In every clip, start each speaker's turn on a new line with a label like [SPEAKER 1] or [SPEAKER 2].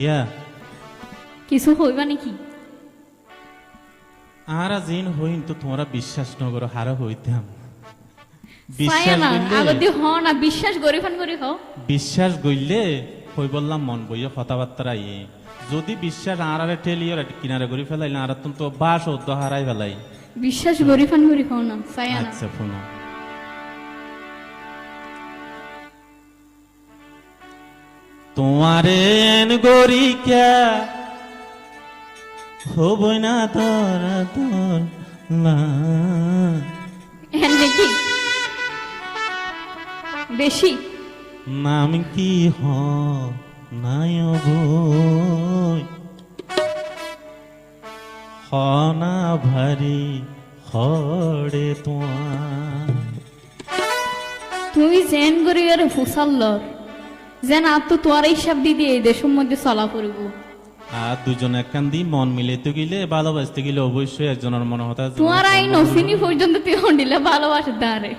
[SPEAKER 1] ইয়া
[SPEAKER 2] কিছু হইবা নাকি?
[SPEAKER 1] আরা জিন হইন তো তোমরা বিশ্বাস নগর হারা হইতাম। বিশ্বাস
[SPEAKER 2] না
[SPEAKER 1] গইলে
[SPEAKER 2] বিশ্বাস
[SPEAKER 1] হই বললাম মন বইয়ে কথাবার্তা ইয়ে যদি বিশ্বাস আরে ঠেলিয়ে কিনারে করে ফেলাইলে আর তো বাস তো হারাই ফেলাই।
[SPEAKER 2] বিশ্বাস গরিফান করি হ না না
[SPEAKER 1] আচ্ছা ফোন তোমারে গরি ক্যা হবই না তোর তোর
[SPEAKER 2] বেশি।
[SPEAKER 1] নাম কি হ নাই বই হনা ভারি হড়ে তোমার।
[SPEAKER 2] তুই জেন করি আর ফুসাল্লর যেন আর তো তোর হিসাব দিদি এই দেশের মধ্যে চলা পড়ব
[SPEAKER 1] আর দুজন একখান দি মন মিলাইতে গেলে ভালোবাসতে গেলে অবশ্যই একজনের মনে হতা
[SPEAKER 2] তোমার আই নসিনি পর্যন্ত তুই হন্ডিলে ভালোবাসে দাঁড়ে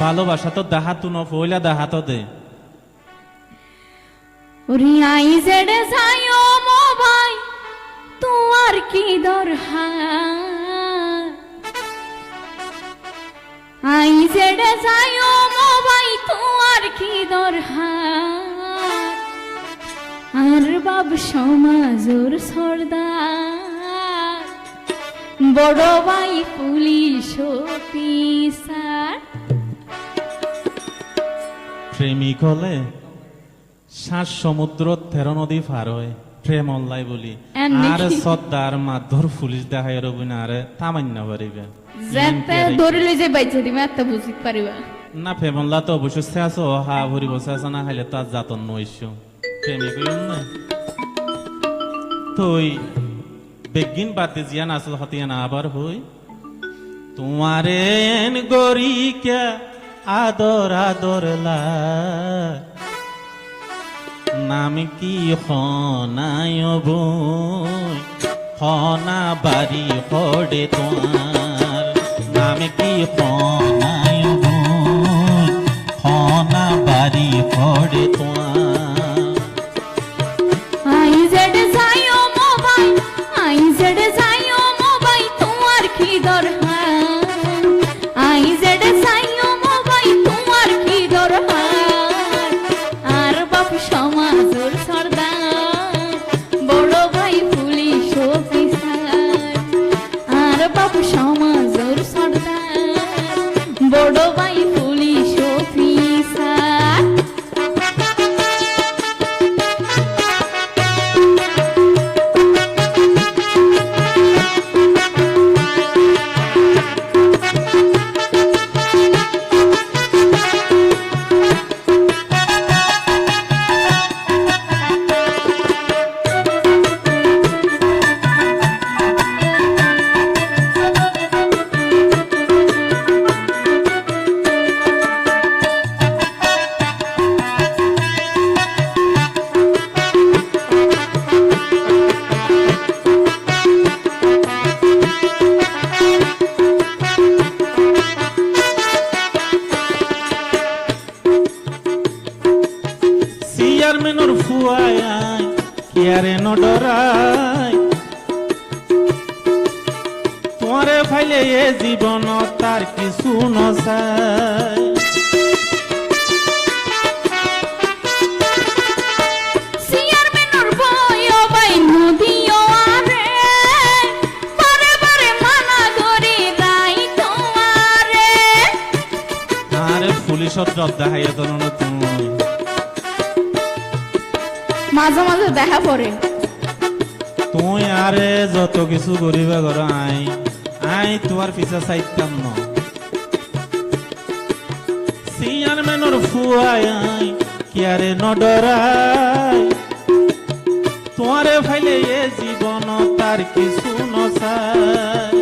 [SPEAKER 1] ভালোবাসা তো দাহা তু ন ফইলা দাহা তো দে।
[SPEAKER 2] ওরে আই জেডে যাইও মোবাই তোমার কি দরহার? আই জেডে যাইও মোবাই তোমার আর বাব সমাজর সর্দার। বড় ভাই পুলিশ অফিসার।
[SPEAKER 1] প্রেমিক হলে শ্বাস সমুদ্র তেরো নদী পার হয় প্রেম অল্লাই বলি। আর সর্দার মাধর পুলিশ দেখাই রবি না আরে তামান্য পারিবে
[SPEAKER 2] যেতে ধরিলে যে বাইছে দিবে এত বুঝিতে পারিবা।
[SPEAKER 1] না ফেমল্লা তো অবশ্যই শেষ হা ভরি বসে আছে না খাইলে তার যাতন নইস। প্রেমিক হইল না? তুই বেগিন বাদে জিয়ান আসল হতিয়া না আবার হই। তোমারে এন গরি কে আদর আদর নাম কি হনায় বই? হনা বাড়ি হডে তোমার। নাম কি হনায় বই? হনা বাড়ি হডে ফুয়ায় কেয়ারে নডরাই তোমারে ফাইলে এ জীবন তার কিছু নসাই
[SPEAKER 2] চেয়ারম্যানের বয় বাই নদীও মাঝে মাঝে দেখা পড়ে।
[SPEAKER 1] তুই আরে যত কিছু করিবা ঘর আই আই তোমার পিছা চাইতাম ন। চেয়ারম্যানের ফুয়ায় আই, কেয়ারে নডরাই তোমারে ফাইলে এ জীবন তার কিছু নসাই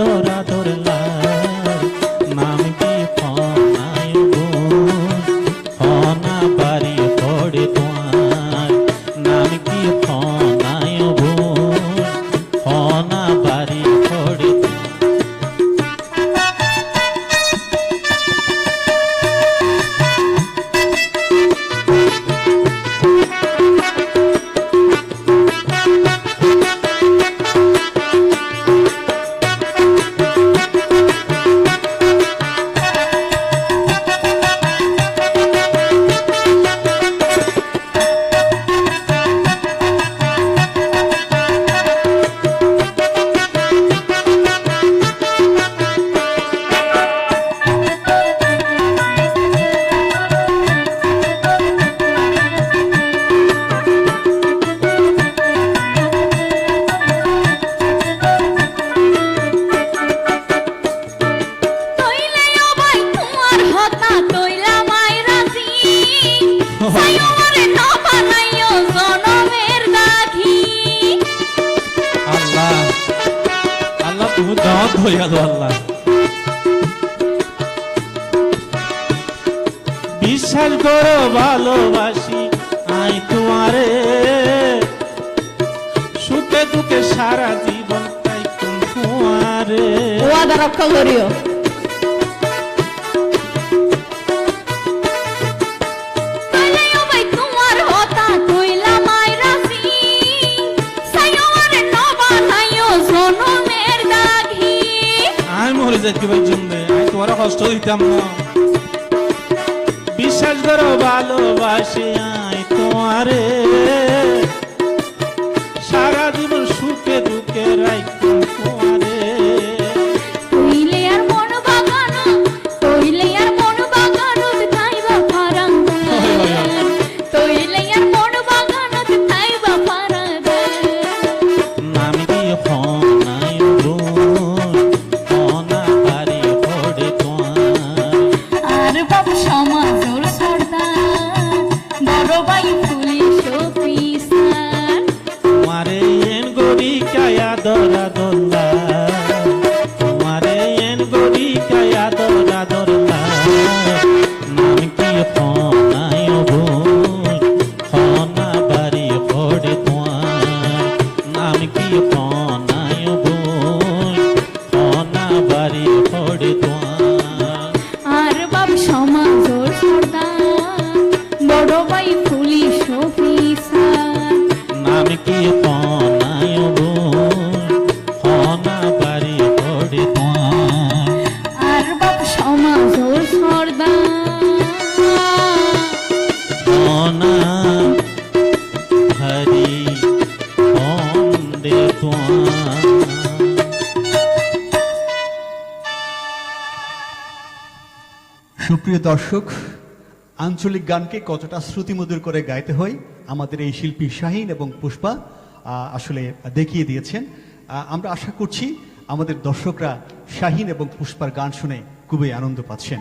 [SPEAKER 2] তোরা তোর লা করিয়া
[SPEAKER 1] আল্লাহ বিশ্বাস করো ভালোবাসি আই তোমারে। সুখে দুঃখে সারা জীবন তাই তোমারে।
[SPEAKER 2] ওয়াদা রক্ষা করিও।
[SPEAKER 1] যাইতে ভাই রে আমি তোমার কষ্ট দিতাম না। বিশ্বাস করো ভালোবাসি আই তোমারে। সমাজ
[SPEAKER 3] সুপ্রিয় দর্শক, আঞ্চলিক গানকে কতটা শ্রুতিমধুর করে গাইতে হয়, আমাদের এই শিল্পী শাহীন এবং পুষ্পা আসলে দেখিয়ে দিয়েছেন। আমরা আশা করছি আমাদের দর্শকরা শাহীন এবং পুষ্পার গান শুনে খুবই আনন্দ পাচ্ছেন।